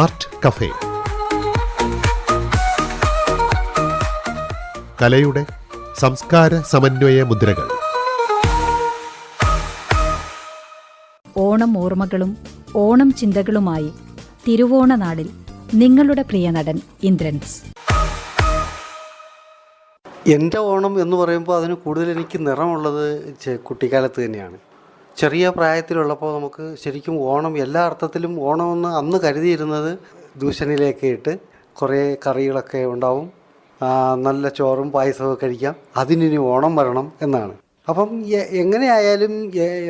Art cafe. കലയുടെ സംസ്കാര സമന്വയ മുദ്രകൾ. ഓണം ഓർമ്മകളും ഓണം ചിന്തകളുമായി തിരുവോണ നാളിൽ നിങ്ങളുടെ പ്രിയ നടൻ ഇന്ദ്രൻസ് എന്റെ ഓണം എന്ന് പറയുമ്പോൾ അതിന് കൂടുതൽ എനിക്ക് നിറമുള്ളത് കുട്ടിക്കാലത്ത് തന്നെയാണ്. ചെറിയ പ്രായത്തിലുള്ളപ്പോൾ നമുക്ക് ശരിക്കും ഓണം എല്ലാ അർത്ഥത്തിലും ഓണമെന്ന് അന്ന് കരുതിയിരുന്നത് ദൂഷണിലേക്ക് ഇട്ട് കുറേ കറികളൊക്കെ ഉണ്ടാവും. നല്ല ചോറും പായസമൊക്കെ കഴിക്കാം. അതിനിനി ഓണം വരണം എന്നാണ്. അപ്പം എങ്ങനെയായാലും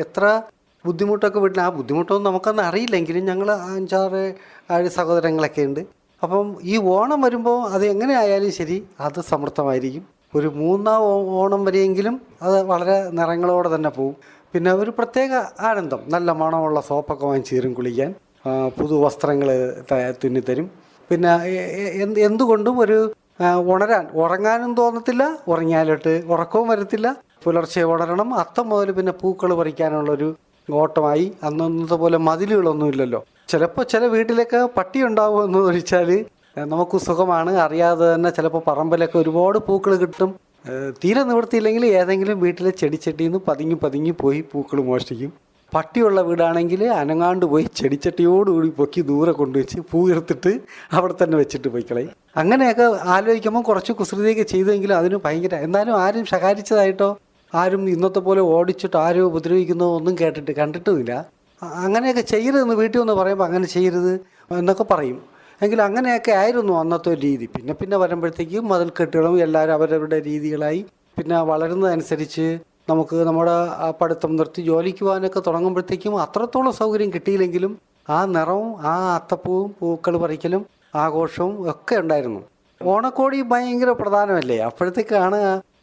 എത്ര ബുദ്ധിമുട്ടൊക്കെ വീട്ടിൽ ആ ബുദ്ധിമുട്ടൊന്നും നമുക്കൊന്നും അറിയില്ലെങ്കിലും ഞങ്ങൾ അഞ്ചാറ് ഏഴ് സഹോദരങ്ങളൊക്കെ ഉണ്ട്. അപ്പം ഈ ഓണം വരുമ്പോൾ അത് എങ്ങനെയായാലും ശരി അത് സമൃദ്ധമായിരിക്കും. ഒരു മൂന്നാം ഓണം വരെയെങ്കിലും അത് വളരെ നിറങ്ങളോടെ തന്നെ പോകും പിന്നെ ഒരു പ്രത്യേക ആനന്ദം. നല്ല മണമുള്ള സോപ്പൊക്കെ വാങ്ങിച്ച് തരും കുളിക്കാൻ. പുതു വസ്ത്രങ്ങൾ തുന്നിത്തരും. പിന്നെ എന്തുകൊണ്ടും ഒരു ഉണരാൻ ഉറങ്ങാനും തോന്നത്തില്ല ഉറങ്ങിയാലോട്ട് ഉറക്കവും വരത്തില്ല. പുലർച്ചെ ഉണരണം അത്തം മുതൽ പിന്നെ പൂക്കൾ പറിക്കാനുള്ളൊരു ഓട്ടമായി. അന്നത്തെ പോലെ മതിലുകളൊന്നും ഇല്ലല്ലോ ചിലപ്പോൾ ചില വീട്ടിലൊക്കെ പട്ടി ഉണ്ടാവുമെന്ന് ചോദിച്ചാൽ നമുക്ക് സുഖമാണ്. അറിയാതെ തന്നെ ചിലപ്പോൾ പറമ്പിലൊക്കെ ഒരുപാട് പൂക്കൾ കിട്ടും. തീരെ നിവൃത്തിയില്ലെങ്കിൽ ഏതെങ്കിലും വീട്ടിലെ ചെടിച്ചട്ടിയിൽ നിന്ന് പതുങ്ങി പതുങ്ങി പോയി പൂക്കൾ മോഷ്ടിക്കും. പട്ടിയുള്ള വീടാണെങ്കിൽ അനങ്ങാണ്ട് പോയി ചെടിച്ചട്ടിയോടുകൂടി പൊക്കി ദൂരെ കൊണ്ടുവച്ച് പൂ എടുത്തിട്ട് അവിടെ തന്നെ വെച്ചിട്ട് പോയിക്കളയും അങ്ങനെയൊക്കെ ആലോചിക്കുമ്പോൾ കുറച്ച് കുസൃതിയൊക്കെ ചെയ്തെങ്കിലും അതിന് ഭയങ്കര എന്നാലും ആരും ശകാരിച്ചതായിട്ടോ? ആരും ഇന്നത്തെ പോലെ ഓടിച്ചിട്ട് ആരും ഉപദ്രവിക്കുന്നോ ഒന്നും കേട്ടിട്ട് കണ്ടിട്ടുമില്ല. അങ്ങനെയൊക്കെ ചെയ്യരുതെന്ന് വീട്ടിൽ ഒന്ന് പറയുമ്പോൾ അങ്ങനെ ചെയ്യരുത് എന്നൊക്കെ പറയും. എങ്കിലും അങ്ങനെയൊക്കെ ആയിരുന്നു അന്നത്തെ രീതി. പിന്നെ പിന്നെ വരുമ്പോഴത്തേക്കും മതിൽക്കെട്ടുകളും എല്ലാവരും അവരവരുടെ രീതികളായി. പിന്നെ വളരുന്നതനുസരിച്ച് നമുക്ക് നമ്മുടെ ആ പഠിത്തം നിർത്തി ജോലിക്ക് പോകാനൊക്കെ തുടങ്ങുമ്പോഴത്തേക്കും അത്രത്തോളം സൗകര്യം കിട്ടിയില്ലെങ്കിലും ആ നിറവും ആ അത്തപ്പൂവും പൂക്കൾ പറിക്കലും ആഘോഷവും ഒക്കെ ഉണ്ടായിരുന്നു. ഓണക്കോടി ഭയങ്കര പ്രധാനമല്ലേ? അപ്പോഴത്തേക്കാണ്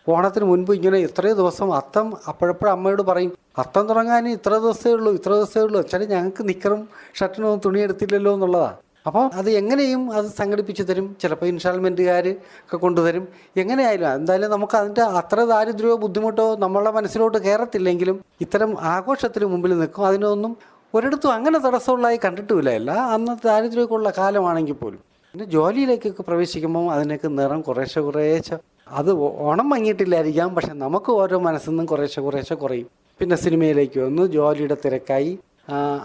ഓണത്തിന് മുൻപ് ഇങ്ങനെ ഇത്രയും ദിവസം അത്തം അപ്പോഴപ്പോഴും അമ്മയോട് പറയും അത്തം തുടങ്ങാൻ ഇത്ര ദിവസമേ ഉള്ളൂ ഇത്ര ദിവസമേ ഉള്ളൂ. വെച്ചാൽ ഞങ്ങൾക്ക് നിക്കറും ഷർട്ടിനും തുണിയെടുത്തില്ലല്ലോ എന്നുള്ളതാണ് അപ്പോൾ അത് എങ്ങനെയും അത് സംഘടിപ്പിച്ചു തരും. ചിലപ്പോൾ ഇൻസ്റ്റാൾമെന്റുകാർ ഒക്കെ കൊണ്ടുതരും. എങ്ങനെയായാലും എന്തായാലും നമുക്ക് അതിന്റെ അത്ര ദാരിദ്ര്യമോ ബുദ്ധിമുട്ടോ നമ്മളുടെ മനസ്സിലോട്ട് കയറത്തില്ലെങ്കിലും ഇത്തരം ആഘോഷത്തിന് മുമ്പിൽ നിൽക്കും. അതിനൊന്നും ഒരിടത്തും അങ്ങനെ തടസ്സമുള്ളതായി കണ്ടിട്ടുമില്ല. അല്ല അന്ന് ദാരിദ്ര്യമൊക്കെ ഉള്ള കാലമാണെങ്കിൽ പോലും. പിന്നെ ജോലിയിലേക്കൊക്കെ പ്രവേശിക്കുമ്പോൾ അതിനൊക്കെ നിറം കുറേശ്ശെ കുറേശ്ശെ. അത് ഓണം മങ്ങിയിട്ടില്ലായിരിക്കാം. പക്ഷെ നമുക്ക് ഓരോ മനസ്സിൽ നിന്നും കുറേശ്ശെ കുറേശ്ശെ കുറയും. പിന്നെ സിനിമയിലേക്ക് വന്നു. ജോലിയുടെ തിരക്കായി.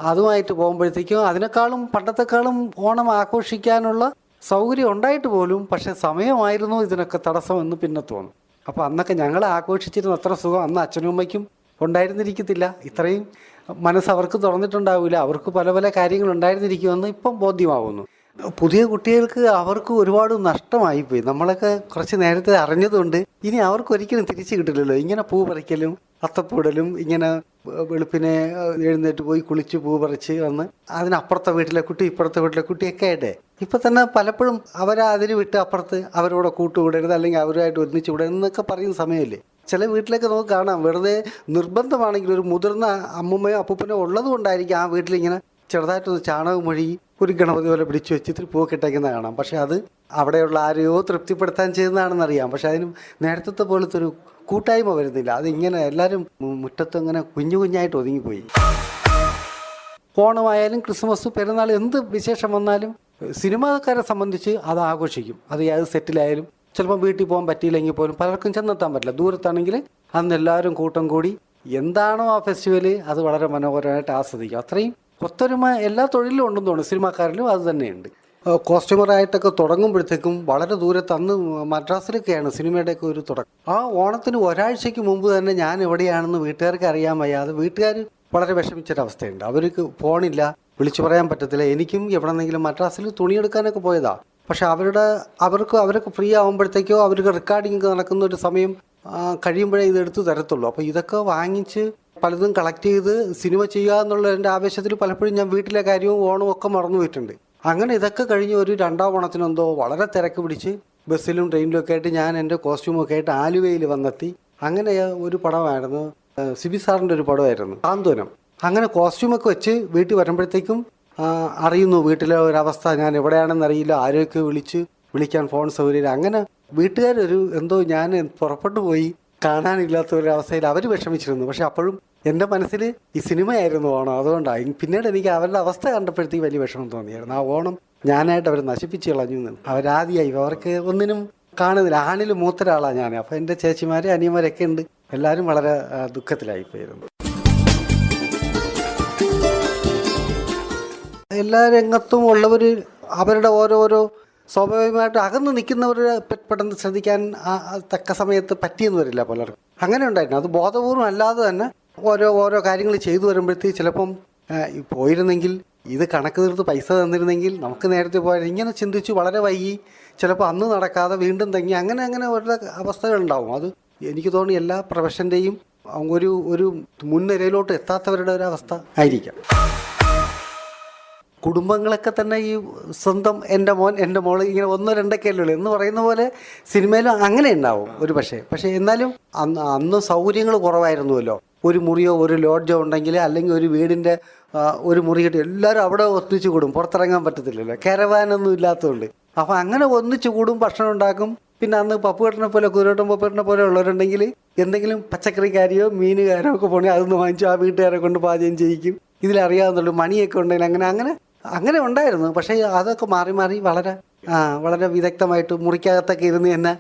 അതുമായിട്ട് പോകുമ്പോഴത്തേക്കും അതിനേക്കാളും പണ്ടത്തെക്കാളും ഓണം ആഘോഷിക്കാനുള്ള സൗകര്യം ഉണ്ടായിട്ട് പോലും പക്ഷെ സമയമായിരുന്നു ഇതിനൊക്കെ തടസ്സമെന്ന് പിന്നെ തോന്നും. അപ്പോൾ അന്നൊക്കെ ഞങ്ങൾ ആഘോഷിച്ചിരുന്ന അത്ര സുഖം അന്ന് അച്ഛനും അമ്മയ്ക്കും ഉണ്ടായിരുന്നിരിക്കത്തില്ല. ഇത്രയും മനസ്സ് അവർക്ക് തുറന്നിട്ടുണ്ടാവില്ല അവർക്ക് പല പല കാര്യങ്ങൾ ഉണ്ടായിരുന്നിരിക്കുമെന്ന് ഇപ്പം ബോധ്യമാവുന്നു. പുതിയ കുട്ടികൾക്ക് അവർക്ക് ഒരുപാട് നഷ്ടമായിപ്പോയി. നമ്മളൊക്കെ കുറച്ച് നേരത്തെ അറിഞ്ഞതുകൊണ്ട് ഇനി അവർക്ക് ഒരിക്കലും തിരിച്ചു കിട്ടില്ലല്ലോ. ഇങ്ങനെ പൂ പറിക്കലും അത്തപ്പൂടലും ഇങ്ങനെ വെളുപ്പിനെ എഴുന്നേറ്റ് പോയി കുളിച്ച് പൂ പറിച്ച് വന്ന് അതിനപ്പുറത്തെ വീട്ടിലെ കുട്ടി ഇപ്പുറത്തെ വീട്ടിലെ കുട്ടിയൊക്കെ ആയിട്ടെ. ഇപ്പൊ തന്നെ പലപ്പോഴും അവരെ വിട്ട് അപ്പുറത്ത് അവരോട് കൂട്ടുകൂടരുത് അല്ലെങ്കിൽ അവരുമായിട്ട് ഒരുമിച്ച് വിടരുത് എന്നൊക്കെ പറയുന്ന സമയമില്ലേ? ചില വീട്ടിലൊക്കെ നമുക്ക് കാണാം വെറുതെ നിർബന്ധമാണെങ്കിൽ ഒരു മുതിർന്ന അമ്മുമ്മയോ അപ്പൂപ്പനോ ഉള്ളത് കൊണ്ടായിരിക്കും ആ വീട്ടിലിങ്ങനെ ചെറുതായിട്ടൊന്ന് ചാണകം മൊഴി ഒരു ഗണപതി പോലെ പിടിച്ചു വെച്ച് ഇത്തിരി പൂവൊക്കെ ഇട്ടേക്കുന്നത് കാണാം. പക്ഷെ അത് അവിടെയുള്ള ആരെയോ തൃപ്തിപ്പെടുത്താൻ ചെയ്യുന്നതാണെന്ന് അറിയാം പക്ഷെ അതിന് നേരത്തെ പോലത്തെ ഒരു കൂട്ടായ്മ വരുന്നില്ല. അതിങ്ങനെ എല്ലാവരും മുറ്റത്ത് ഇങ്ങനെ കുഞ്ഞു കുഞ്ഞായിട്ട് ഒതുങ്ങിപ്പോയി. ഓണമായാലും ക്രിസ്മസ് പെരുന്നാൾ എന്ത് വിശേഷം വന്നാലും സിനിമാക്കാരെ സംബന്ധിച്ച് അത് ആഘോഷിക്കും. അത് ഏത് സെറ്റിലായാലും ചിലപ്പോൾ വീട്ടിൽ പോകാൻ പറ്റിയില്ലെങ്കിൽ പോലും പലർക്കും ചെന്നെത്താൻ പറ്റില്ല. ദൂരത്താണെങ്കിൽ അന്ന് എല്ലാവരും കൂട്ടം കൂടി എന്താണോ ആ ഫെസ്റ്റിവൽ അത് വളരെ മനോഹരമായിട്ട് ആസ്വദിക്കും. അത്രയും ഒത്തൊരുമ എല്ലാ തൊഴിലും ഉണ്ടെന്ന് തോന്നുന്നു. സിനിമാക്കാരിലും അത് തന്നെയുണ്ട്. കോസ്റ്റ്യൂമറായിട്ടൊക്കെ തുടങ്ങുമ്പോഴത്തേക്കും വളരെ ദൂരത്ത് അന്ന് മദ്രാസിലൊക്കെയാണ് സിനിമയുടെയൊക്കെ ഒരു തുടക്കം. ആ ഓണത്തിന് ഒരാഴ്ചയ്ക്ക് മുമ്പ് തന്നെ ഞാൻ എവിടെയാണെന്ന് വീട്ടുകാർക്ക് അറിയാൻ വയ്യാതെ വീട്ടുകാർ വളരെ വിഷമിച്ചൊരവസ്ഥയുണ്ട് അവർക്ക് ഫോണില്ല. വിളിച്ചു പറയാൻ പറ്റത്തില്ല. എനിക്കും എവിടെന്നെങ്കിലും മദ്രാസിൽ തുണിയെടുക്കാനൊക്കെ പോയതാ. പക്ഷെ അവരുടെ അവർക്ക് അവരൊക്കെ ഫ്രീ ആകുമ്പോഴത്തേക്കോ അവർക്ക് റെക്കോർഡിംഗ് നടക്കുന്ന ഒരു സമയം കഴിയുമ്പോഴേ ഇത് എടുത്തു തരത്തുള്ളൂ. അപ്പോൾ ഇതൊക്കെ വാങ്ങിച്ച് പലതും കളക്ട് ചെയ്ത് സിനിമ ചെയ്യുക എന്നുള്ള എന്റെ ആവേശത്തിൽ പലപ്പോഴും ഞാൻ വീട്ടിലെ കാര്യവും ഓണവും ഒക്കെ മറന്നു പോയിട്ടുണ്ട്. അങ്ങനെ ഇതൊക്കെ കഴിഞ്ഞ് ഒരു രണ്ടാം ഓണത്തിനെന്തോ വളരെ തിരക്ക് പിടിച്ച് ബസ്സിലും ട്രെയിനിലും ഒക്കെ ആയിട്ട് ഞാൻ എന്റെ കോസ്റ്റ്യൂമൊക്കെ ആയിട്ട് ആലുവയിൽ വന്നെത്തി. അങ്ങനെ ഒരു പടമായിരുന്നു. സിബി സാറിന്റെ ഒരു പടമായിരുന്നു. സാന്ത്വനം. അങ്ങനെ കോസ്റ്റ്യൂമൊക്കെ വെച്ച് വീട്ടിൽ വരുമ്പോഴത്തേക്കും അറിയുന്നു വീട്ടിലെ ഒരവസ്ഥ. ഞാൻ എവിടെയാണെന്ന് അറിയില്ല. ആരെയൊക്കെ വിളിച്ച് വിളിക്കാൻ ഫോൺ സൗകര്യം. അങ്ങനെ വീട്ടുകാരൊരു എന്തോ ഞാൻ പുറപ്പെട്ടു പോയി. കാണാനില്ലാത്ത ഒരു അവസ്ഥയിൽ അവർ വിഷമിച്ചിരുന്നു. പക്ഷെ അപ്പോഴും എന്റെ മനസ്സിൽ ഈ സിനിമയായിരുന്നു ഓണം അതുകൊണ്ടാണ് പിന്നീട് എനിക്ക് അവരുടെ അവസ്ഥ കണ്ടപ്പോഴത്തേക്ക് വലിയ വിഷമം തോന്നിയായിരുന്നു. ആ ഓണം ഞാനായിട്ട് അവർ നശിപ്പിച്ച് കളഞ്ഞു അവരാദ്യമായി അവർക്ക് ഒന്നിനും കാണുന്നില്ല. ആണിൽ മൂത്ത ഒരാളാണ് ഞാൻ. അപ്പോൾ എന്റെ ചേച്ചിമാര് അനിയന്മാരൊക്കെ ഉണ്ട്. എല്ലാവരും വളരെ ദുഃഖത്തിലായി ദുഃഖത്തിലായിപ്പോയിരുന്നു എല്ലാ രംഗത്തും ഉള്ളവർ അവരുടെ ഓരോരോ സ്വാഭാവികമായിട്ട് അകന്ന് നിൽക്കുന്നവർ പെട്ടെന്ന് ശ്രദ്ധിക്കാൻ തക്ക സമയത്ത് പറ്റിയെന്ന് വരില്ല പലർക്കും. അങ്ങനെ ഉണ്ടായിരുന്നു. അത് ബോധപൂർവം അല്ലാതെ തന്നെ ഓരോ ഓരോ കാര്യങ്ങൾ ചെയ്തു വരുമ്പോഴത്തേക്ക് ചിലപ്പം പോയിരുന്നെങ്കിൽ ഇത് കണക്ക് തീർത്ത് പൈസ തന്നിരുന്നെങ്കിൽ നമുക്ക് നേരത്തെ പോയാൽ ഇങ്ങനെ ചിന്തിച്ച് വളരെ വൈകി ചിലപ്പോൾ അന്ന് നടക്കാതെ വീണ്ടും തങ്ങി അങ്ങനെ അങ്ങനെ ഓരോ അവസ്ഥകളുണ്ടാവും അത് എനിക്ക് തോന്നി എല്ലാ പ്രൊഫഷന്റെയും ഒരു ഒരു മുൻനിരയിലോട്ട് എത്താത്തവരുടെ ഒരു അവസ്ഥ ആയിരിക്കാം. കുടുംബങ്ങളൊക്കെ തന്നെ ഈ സ്വന്തം എന്റെ മോൻ എന്റെ മോൾ ഇങ്ങനെ ഒന്നോ രണ്ടൊക്കെ അല്ലേ എന്ന് പറയുന്ന പോലെ സിനിമയിലും അങ്ങനെ ഉണ്ടാവും ഒരു പക്ഷേ. പക്ഷേ എന്നാലും അന്ന് അന്ന് സൗകര്യങ്ങൾ കുറവായിരുന്നുവല്ലോ. ഒരു മുറിയോ ഒരു ലോഡ്ജോ ഉണ്ടെങ്കിൽ അല്ലെങ്കിൽ ഒരു വീടിന്റെ ഒരു മുറി കിട്ടി എല്ലാവരും അവിടെ ഒന്നിച്ച് കൂടും. പുറത്തിറങ്ങാൻ പറ്റത്തില്ലല്ലോ. കരവാനൊന്നും ഇല്ലാത്തതുകൊണ്ട്. അപ്പോൾ അങ്ങനെ ഒന്നിച്ച് കൂടും ഭക്ഷണം ഉണ്ടാക്കും. പിന്നെ അന്ന് പപ്പുവേട്ടനെ പോലെ കുതിരോട്ടം പപ്പുവേട്ടനെ പോലെ ഉള്ളവരുണ്ടെങ്കിൽ എന്തെങ്കിലും പച്ചക്കറിക്കാരിയോ മീനുകാരോ ഒക്കെ പോണെങ്കിൽ അതൊന്ന് വാങ്ങിച്ചു ആ വീട്ടുകാരെ കൊണ്ട് പാചകം ചെയ്യിക്കും. ഇതിലറിയാവുന്നുള്ളൂ മണിയൊക്കെ ഉണ്ടെങ്കിൽ അങ്ങനെ അങ്ങനെ അങ്ങനെ ഉണ്ടായിരുന്നു. പക്ഷേ അതൊക്കെ മാറി മാറി വളരെ ആ വളരെ വിദഗ്ധമായിട്ട് മുറിക്കകത്തൊക്കെ ഇരുന്ന് തന്നെ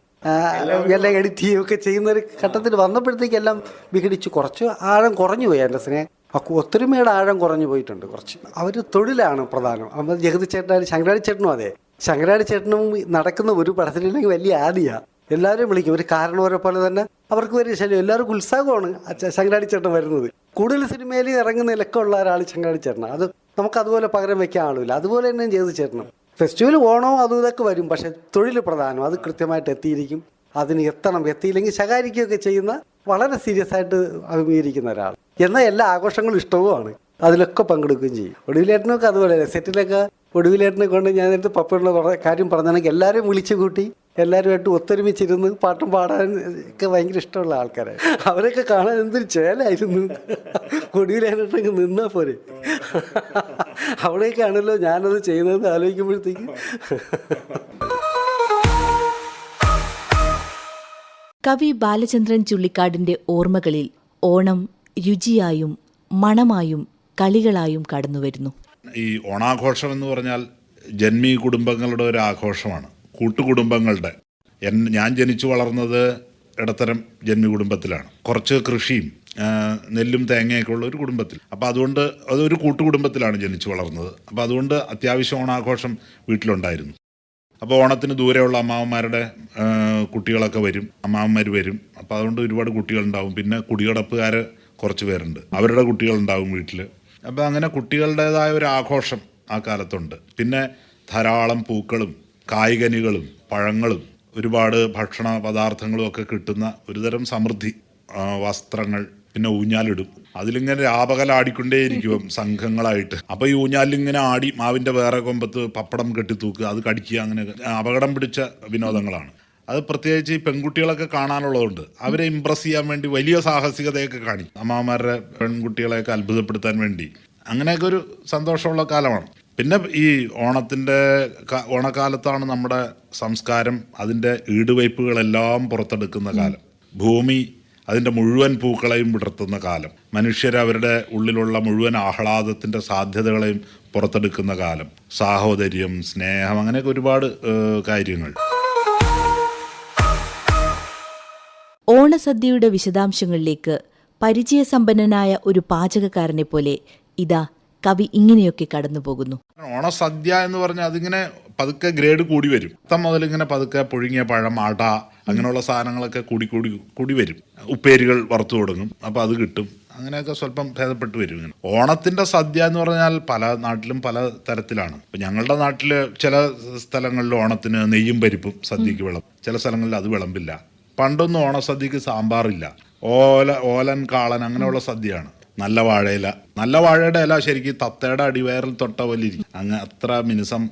എല്ലാം എഡിറ്റ് ചെയ്യുകയൊക്കെ ചെയ്യുന്ന ഒരു ഘട്ടത്തിൽ വന്നപ്പോഴത്തേക്ക് എല്ലാം വിഘടിച്ചു കുറച്ച് ആഴം കുറഞ്ഞു പോയി എന്റെ സ്നേഹം. ഒത്തൊരുമയുടെ ആഴം കുറഞ്ഞു പോയിട്ടുണ്ട് കുറച്ച്. അവർ തൊഴിലാണ് പ്രധാനം. അപ്പം ജഗതി ചേട്ടനായാലും ശങ്കരാടി ചേട്ടനും അതെ. ശങ്കരാടി ചേട്ടനും നടക്കുന്ന ഒരു പടത്തിലില്ലെങ്കിൽ വലിയ ആദിയാണ് എല്ലാവരും വിളിക്കും. ഒരു കാരണവരെ പോലെ തന്നെ അവർക്ക് വലിയ ശല്യം. എല്ലാവർക്കും ഉത്സാഹമാണ് ശങ്കരാടി ചേട്ടൻ വരുന്നത്. കൂടുതൽ സിനിമയിൽ ഇറങ്ങുന്നതിലൊക്കെ ഉള്ള ഒരാൾ ശങ്കരാടി ചേട്ടനാണ്. അത് നമുക്ക് അതുപോലെ പകരം വെക്കാൻ ആളുമില്ല. അതുപോലെ തന്നെ ജഗതി ചേട്ടനും. ഫെസ്റ്റിവൽ ഓണോ അതും ഇതൊക്കെ വരും? പക്ഷെ തൊഴിൽ പ്രധാനം അത് കൃത്യമായിട്ട് എത്തിയിരിക്കും. അതിന് എത്തണം എത്തിയില്ലെങ്കിൽ ശകാരിക്കുകയൊക്കെ ചെയ്യുന്ന വളരെ സീരിയസ് ആയിട്ട് അഭിമുഖീകരിക്കുന്ന ഒരാൾ. എന്നാൽ എല്ലാ ആഘോഷങ്ങളും ഇഷ്ടവുമാണ്. അതിലൊക്കെ പങ്കെടുക്കുകയും ചെയ്യും. ഒടുവിലേട്ടനൊക്കെ അതുപോലെ സെറ്റിലൊക്കെ ഒടുവിലേട്ടനെ കൊണ്ട് ഞാൻ നേരത്തെ പപ്പയുള്ള കാര്യം പറഞ്ഞാണെങ്കിൽ എല്ലാവരും വിളിച്ചു കൂട്ടി എല്ലാവരുമായിട്ട് ഒത്തൊരുമിച്ചിരുന്ന് പാട്ടും പാടാൻ ഒക്കെ ഭയങ്കര ഇഷ്ടമുള്ള ആൾക്കാരാണ് അവരൊക്കെ കാണാൻ എന്തൊരു ചേലായിരുന്നു. ഒടുവിലേട്ടൊക്കെ നിന്നാൽ പോരെ. അവിടെയൊക്കെയാണല്ലോ ഞാനത് ചെയ്യുന്നത് ആലോചിക്കുമ്പോഴത്തേക്ക്. കവി ബാലചന്ദ്രൻ ചുള്ളിക്കാടിന്റെ ഓർമ്മകളിൽ ഓണം രുചിയായും മണമായും കളികളായും കടന്നുവരുന്നു. ഈ ഓണാഘോഷം എന്ന് പറഞ്ഞാൽ ജന്മി കുടുംബങ്ങളുടെ ഒരു ആഘോഷമാണ്. കൂട്ടുകുടുംബങ്ങളുടെ. എൻ ഞാൻ ജനിച്ചു വളർന്നത് ഇടത്തരം ജന്മി കുടുംബത്തിലാണ്. കുറച്ച് കൃഷിയും നെല്ലും തേങ്ങയൊക്കെ ഉള്ള ഒരു കുടുംബത്തിൽ. അപ്പോൾ അതുകൊണ്ട് അതൊരു കൂട്ടുകുടുംബത്തിലാണ് ജനിച്ചു വളർന്നത്. അപ്പോൾ അതുകൊണ്ട് അത്യാവശ്യം ഓണാഘോഷം വീട്ടിലുണ്ടായിരുന്നു. അപ്പോൾ ഓണത്തിന് ദൂരെയുള്ള അമ്മാവന്മാരുടെ കുട്ടികളൊക്കെ വരും. അമ്മാവന്മാർ വരും. അപ്പോൾ അതുകൊണ്ട് ഒരുപാട് കുട്ടികളുണ്ടാവും. പിന്നെ കുടിയടപ്പുകാർ കുറച്ച് പേരുണ്ട്. അവരുടെ കുട്ടികളുണ്ടാവും വീട്ടിൽ അപ്പോൾ അങ്ങനെ കുട്ടികളുടേതായ ഒരു ആഘോഷം ആ കാലത്തുണ്ട്. പിന്നെ ധാരാളം പൂക്കളും കായ്കനികളും പഴങ്ങളും ഒരുപാട് ഭക്ഷണ പദാർത്ഥങ്ങളും ഒക്കെ കിട്ടുന്ന ഒരുതരം സമൃദ്ധി വസ്ത്രങ്ങൾ പിന്നെ ഊഞ്ഞാലിടും. അതിലിങ്ങനെ രാപകലാടിക്കൊണ്ടേയിരിക്കും സംഘങ്ങളായിട്ട്. അപ്പൊ ഈ ഊഞ്ഞാലിങ്ങനെ ആടി മാവിന്റെ വേറെ കൊമ്പത്ത് പപ്പടം കെട്ടി തൂക്കുക അത് കടിക്കുക അങ്ങനെ അപകടം പിടിച്ച വിനോദങ്ങളാണ്. അത് പ്രത്യേകിച്ച് ഈ പെൺകുട്ടികളൊക്കെ കാണാനുള്ളതുകൊണ്ട് അവരെ ഇമ്പ്രസ് ചെയ്യാൻ വേണ്ടി വലിയ സാഹസികതയൊക്കെ കാണിക്കും അമ്മമാരുടെ പെൺകുട്ടികളെയൊക്കെ അത്ഭുതപ്പെടുത്താൻ വേണ്ടി. അങ്ങനെയൊക്കെ ഒരു സന്തോഷമുള്ള കാലമാണ്. പിന്നെ ഈ ഓണത്തിന്റെ ഓണക്കാലത്താണ് നമ്മുടെ സംസ്കാരം അതിന്റെ ഈടുവയ്പ്പുകളെല്ലാം പുറത്തെടുക്കുന്ന കാലം. ഭൂമി അതിന്റെ മുഴുവൻ പൂക്കളെയും വിടർത്തുന്ന കാലം. മനുഷ്യർ അവരുടെ ഉള്ളിലുള്ള മുഴുവൻ ആഹ്ലാദത്തിന്റെ സാധ്യതകളെയും പുറത്തെടുക്കുന്ന കാലം. സാഹോദര്യം സ്നേഹം അങ്ങനെയൊക്കെ ഒരുപാട് കാര്യങ്ങൾ. ഓണസദ്യയുടെ വിശദാംശങ്ങളിലേക്ക് പരിചയസമ്പന്നനായ ഒരു പാചകക്കാരനെ പോലെ ഇതാ കവി ഇങ്ങനെയൊക്കെ കടന്നുപോകുന്നു ഓണസദ്യ എന്ന് പറഞ്ഞാൽ അതിങ്ങനെ പതുക്കെ ഗ്രേഡ് കൂടി വരും. അത്തം മുതൽ ഇങ്ങനെ പതുക്കെ പുഴുങ്ങിയ പഴം അട അങ്ങനെയുള്ള സാധനങ്ങളൊക്കെ കൂടി കൂടി കൂടി വരും. ഉപ്പേരികൾ വറുത്തു തുടങ്ങും അപ്പോൾ അത് കിട്ടും. അങ്ങനെയൊക്കെ സ്വല്പം ഭേദപ്പെട്ട് വരും ഇങ്ങനെ. ഓണത്തിന്റെ സദ്യ എന്ന് പറഞ്ഞാൽ പല നാട്ടിലും പല തരത്തിലാണ്. ഇപ്പം ഞങ്ങളുടെ നാട്ടിൽ ചില സ്ഥലങ്ങളിൽ ഓണത്തിന് നെയ്യും പരിപ്പും സദ്യക്ക് വിളം ചില സ്ഥലങ്ങളിൽ അത് വിളമ്പില്ല. പണ്ടൊന്നും ഓണസദ്യക്ക് സാമ്പാറില്ല. ഓല ഓലൻ കാളൻ അങ്ങനെയുള്ള സദ്യയാണ്. നല്ല വാഴയില. നല്ല വാഴയുടെ ഇല ശരിക്കും തത്തയുടെ അടിവയറിൽ തൊട്ട പോലെ ഇരിക്കും. അങ്ങ് അത്ര മിനുസം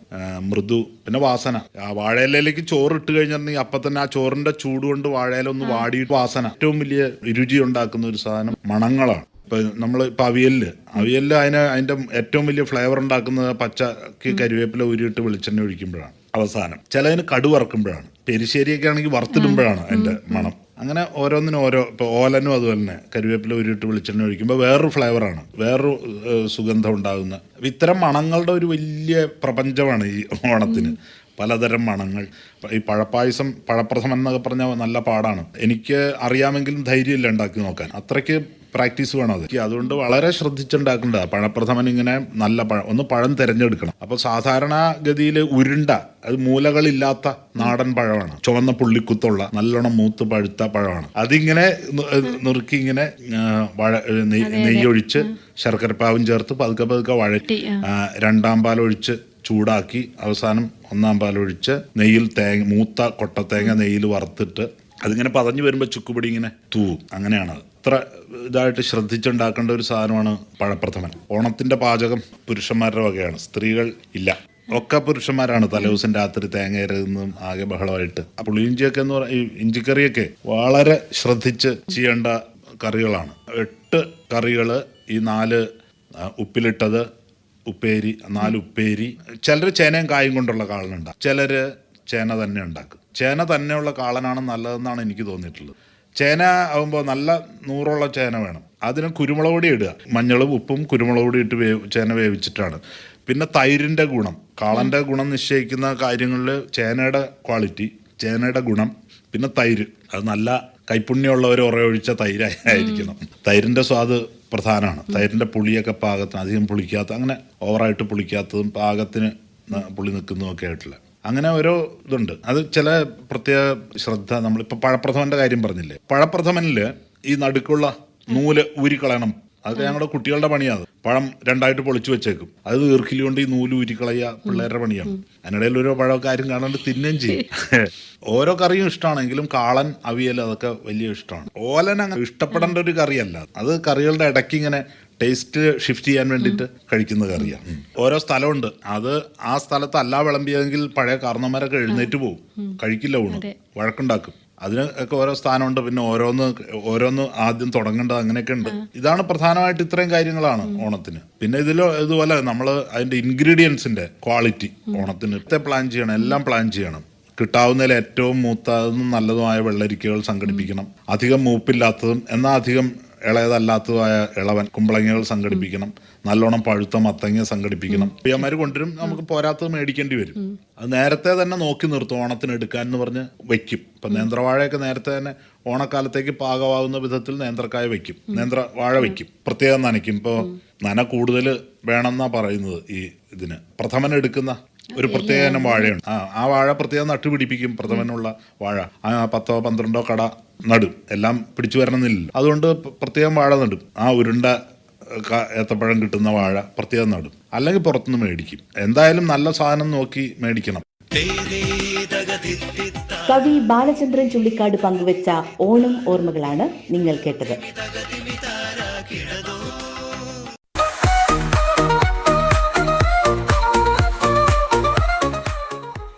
മൃദു പിന്നെ വാസന. ആ വാഴയിലയിലേക്ക് ചോറ് ഇട്ട് കഴിഞ്ഞിട്ടുണ്ടെങ്കിൽ അപ്പൊ തന്നെ ആ ചോറിന്റെ ചൂട് കൊണ്ട് വാഴയില ഒന്ന് വാടി വാസന. ഏറ്റവും വലിയ രുചി ഉണ്ടാക്കുന്ന ഒരു സാധനം മണങ്ങളാണ്. ഇപ്പൊ നമ്മൾ ഇപ്പൊ അവിയലിൽ. അവിയലിൽ അതിന് അതിന്റെ ഏറ്റവും വലിയ ഫ്ലേവർ ഉണ്ടാക്കുന്നത് പച്ചക്ക് കരുവേപ്പില ഉരുട്ട് വെളിച്ചെണ്ണ ഒഴിക്കുമ്പോഴാണ് അവസാനം. ചിലതിന് കടുവറക്കുമ്പോഴാണ് പെരിശ്ശേരിയൊക്കെ ആണെങ്കിൽ വറുത്തിടുമ്പോഴാണ് അതിന്റെ മണം. അങ്ങനെ ഓരോന്നിനും ഓരോ ഇപ്പോൾ ഓലനും അതുപോലെ തന്നെ കരിവേപ്പില ഉരുട്ട് വെളിച്ചെണ്ണ ഒഴിക്കുമ്പോൾ വേറൊരു ഫ്ലേവറാണ് വേറൊരു സുഗന്ധം ഉണ്ടാകുന്ന ഇത്തരം മണങ്ങളുടെ ഒരു വലിയ പ്രപഞ്ചമാണ് ഈ ഓണത്തിന്. പലതരം മണങ്ങൾ. ഈ പഴപ്പായസം പഴപ്രഥമൻ എന്നൊക്കെ പറഞ്ഞ നല്ല പാടാണ്. എനിക്ക് അറിയാമെങ്കിലും ധൈര്യമില്ല ഉണ്ടാക്കി നോക്കാൻ. അത്രയ്ക്ക് പ്രാക്ടീസ് വേണം അത്. അതുകൊണ്ട് വളരെ ശ്രദ്ധിച്ചുണ്ടാക്കേണ്ട പഴപ്രഥമൻ ഇങ്ങനെ നല്ല പഴം ഒന്ന് പഴം തിരഞ്ഞെടുക്കണം. അപ്പോൾ സാധാരണ ഗതിയിൽ ഉരുണ്ട അത് മൂലകളില്ലാത്ത നാടൻ പഴമാണ്. ചുവന്ന പുള്ളിക്കുത്തുള്ള നല്ലോണം മൂത്ത് പഴുത്ത പഴമാണ്. അതിങ്ങനെ നുറുക്കി ഇങ്ങനെ വഴ നെയ്യൊഴിച്ച് ശർക്കരപ്പാവും ചേർത്ത് പതുക്കെ പതുക്കെ വഴറ്റി രണ്ടാം പാലൊഴിച്ച് ചൂടാക്കി അവസാനം ഒന്നാം പാലൊഴിച്ച് നെയ്യിൽ തേങ്ങ മൂത്ത കൊട്ടത്തേങ്ങ നെയ്യിൽ വറുത്തിട്ട് അതിങ്ങനെ പതഞ്ഞു വരുമ്പോൾ ചുക്കുപൊടി ഇങ്ങനെ തൂവും. അങ്ങനെയാണത് ഇത്ര ഇതായിട്ട് ശ്രദ്ധിച്ചുണ്ടാക്കേണ്ട ഒരു സാധനമാണ് പഴപ്രഥമൻ. ഓണത്തിന്റെ പാചകം പുരുഷന്മാരുടെ വകയാണ്. സ്ത്രീകൾ ഇല്ല. ഒക്കെ പുരുഷന്മാരാണ് തലേദിവസം രാത്രി തേങ്ങ അരകുന്നതും ആകെ ബഹളമായിട്ട്. ആ പുളിയിഞ്ചിയൊക്കെ എന്ന് ഈ ഇഞ്ചിക്കറിയൊക്കെ വളരെ ശ്രദ്ധിച്ച് ചെയ്യേണ്ട കറികളാണ്. എട്ട് കറികൾ ഈ നാല് ഉപ്പിലിട്ടത് ഉപ്പേരി നാല് ഉപ്പേരി. ചിലർ ചേനയും കായും കൊണ്ടുള്ള കാളനുണ്ടാക്കും ചിലർ ചേന തന്നെ ഉണ്ടാക്കും. ചേന തന്നെയുള്ള കാളനാണ് നല്ലതെന്നാണ് എനിക്ക് തോന്നിയിട്ടുള്ളത്. ചേന ആകുമ്പോൾ നല്ല നൂറുള്ള ചേന വേണം. അതിന് കുരുമുളക് പൊടി ഇടുക. മഞ്ഞളും ഉപ്പും കുരുമുളക് പൊടി ഇട്ട് വേവ് ചേന വേവിച്ചിട്ടാണ്. പിന്നെ തൈരിന്റെ ഗുണം. കാളന്റെ ഗുണം നിശ്ചയിക്കുന്ന കാര്യങ്ങളിൽ ചേനയുടെ ക്വാളിറ്റി ചേനയുടെ ഗുണം പിന്നെ തൈര്. അത് നല്ല കൈപ്പുണ്യമുള്ളവർ ഉറയൊഴിച്ച തൈരായിരിക്കണം. തൈരിന്റെ സ്വാദ് പ്രധാനമാണ്. തൈരിന്റെ പുളിയൊക്കെ പാകത്തിന് അധികം പുളിക്കാത്ത അങ്ങനെ ഓവറായിട്ട് പുളിക്കാത്തതും പാകത്തിന് പുളി നിൽക്കുന്നതും ഒക്കെ ആയിട്ടുള്ള അങ്ങനെ ഓരോ ഇതുണ്ട്. അത് ചില പ്രത്യേക ശ്രദ്ധ നമ്മളിപ്പോൾ പഴപ്രഥമന്റെ കാര്യം പറഞ്ഞില്ലേ? പഴപ്രഥമനിൽ ഈ നടുക്കുള്ള നൂൽ ഊരിക്കളയണം. അതൊക്കെ ഞങ്ങളുടെ കുട്ടികളുടെ പണിയാണ്. പഴം രണ്ടായിട്ട് പൊളിച്ചു വെച്ചേക്കും. അത് ഈർക്കിലി കൊണ്ട് ഈ നൂൽ ഊരിക്കളയുക പിള്ളേരുടെ പണിയാണ്. അതിനിടയിൽ ഓരോ പഴമൊക്കെ ആരും കാണാണ്ട് തിന്നുകയും ചെയ്യും. ഓരോ കറിയും ഇഷ്ടമാണെങ്കിലും കാളൻ അവിയൽ അതൊക്കെ വലിയ ഇഷ്ടമാണ് ഓലൻ അങ്ങനെ ഇഷ്ടപ്പെടേണ്ട ഒരു കറിയല്ല. അത് കറികളുടെ ഇടയ്ക്ക് ഇങ്ങനെ ടേസ്റ്റ് ഷിഫ്റ്റ് ചെയ്യാൻ വേണ്ടിയിട്ട് കഴിക്കുന്ന കറിയാണ്. ഓരോ സ്ഥലമുണ്ട്. അത് ആ സ്ഥലത്ത് അല്ല വിളമ്പിയതെങ്കിൽ പഴയ കാർന്നമാരൊക്കെ എഴുന്നേറ്റ് പോകും കഴിക്കില്ല ഊണ്. വഴക്കുണ്ടാക്കും. അതിന് ഒക്കെ ഓരോ സ്ഥാനമുണ്ട്. പിന്നെ ഓരോന്ന് ഓരോന്ന് ആദ്യം തുടങ്ങേണ്ടത് അങ്ങനെയൊക്കെ ഉണ്ട്. ഇതാണ് പ്രധാനമായിട്ട് ഇത്രയും കാര്യങ്ങളാണ് ഓണത്തിന്. പിന്നെ ഇതിൽ ഇതുപോലെ നമ്മൾ അതിന്റെ ഇൻഗ്രീഡിയൻസിന്റെ ക്വാളിറ്റി ഓണത്തിന് ഇത്തെ പ്ലാൻ ചെയ്യണം. എല്ലാം പ്ലാൻ ചെയ്യണം. കിട്ടാവുന്നതിൽ ഏറ്റവും മൂത്തതും നല്ലതുമായ വെള്ളരിക്കകൾ സംഘടിപ്പിക്കണം. അധികം മൂപ്പില്ലാത്തതും എന്നാൽ അധികം ഇളയതല്ലാത്തതുമായ ഇളവൻ കുമ്പളങ്ങകൾ സംഘടിപ്പിക്കണം. നല്ലോണം പഴുത്ത മത്തങ്ങ സംഘടിപ്പിക്കണം. പിയന്മാർ കൊണ്ടുവരും നമുക്ക് പോരാത്തത് മേടിക്കേണ്ടി വരും. അത് നേരത്തെ തന്നെ നോക്കി നിർത്തും ഓണത്തിന് എടുക്കാൻ എന്ന് പറഞ്ഞ് വെക്കും ഇപ്പം നേന്ത്രവാഴയൊക്കെ നേരത്തെ തന്നെ ഓണക്കാലത്തേക്ക് പാകമാവുന്ന വിധത്തിൽ നേന്ത്രക്കായ വെക്കും നേന്ത്രവാഴ വെക്കും പ്രത്യേകം നനയ്ക്കും. ഇപ്പോൾ നന കൂടുതൽ വേണമെന്നാണ് പറയുന്നത് ഈ ഇതിന്. പ്രഥമൻ എടുക്കുന്ന ഒരു പ്രത്യേക തന്നെ വാഴയുണ്ട്. ആ ആ വാഴ പ്രത്യേകം നട്ടുപിടിപ്പിക്കും പ്രഥമനുള്ള വാഴ. ആ പത്തോ പന്ത്രണ്ടോ കട നടും. എല്ലാം പിടിച്ചു വരണമെന്നില്ലല്ലോ. അതുകൊണ്ട് പ്ര- പ്രത്യേകം വാഴ നടും. ആ ഉരുണ്ട ഏത്തപ്പഴം കിട്ടുന്ന വാഴ പ്രത്യേകം നടും. അല്ലെങ്കിൽ പുറത്തുനിന്ന് മേടിക്കും. എന്തായാലും നല്ല സാധനം നോക്കി മേടിക്കണം. കവി ബാലചന്ദ്രൻ ചുള്ളിക്കാട് പങ്കുവച്ച ഓണം ഓർമ്മകളാണ് നിങ്ങൾ കേട്ടത്.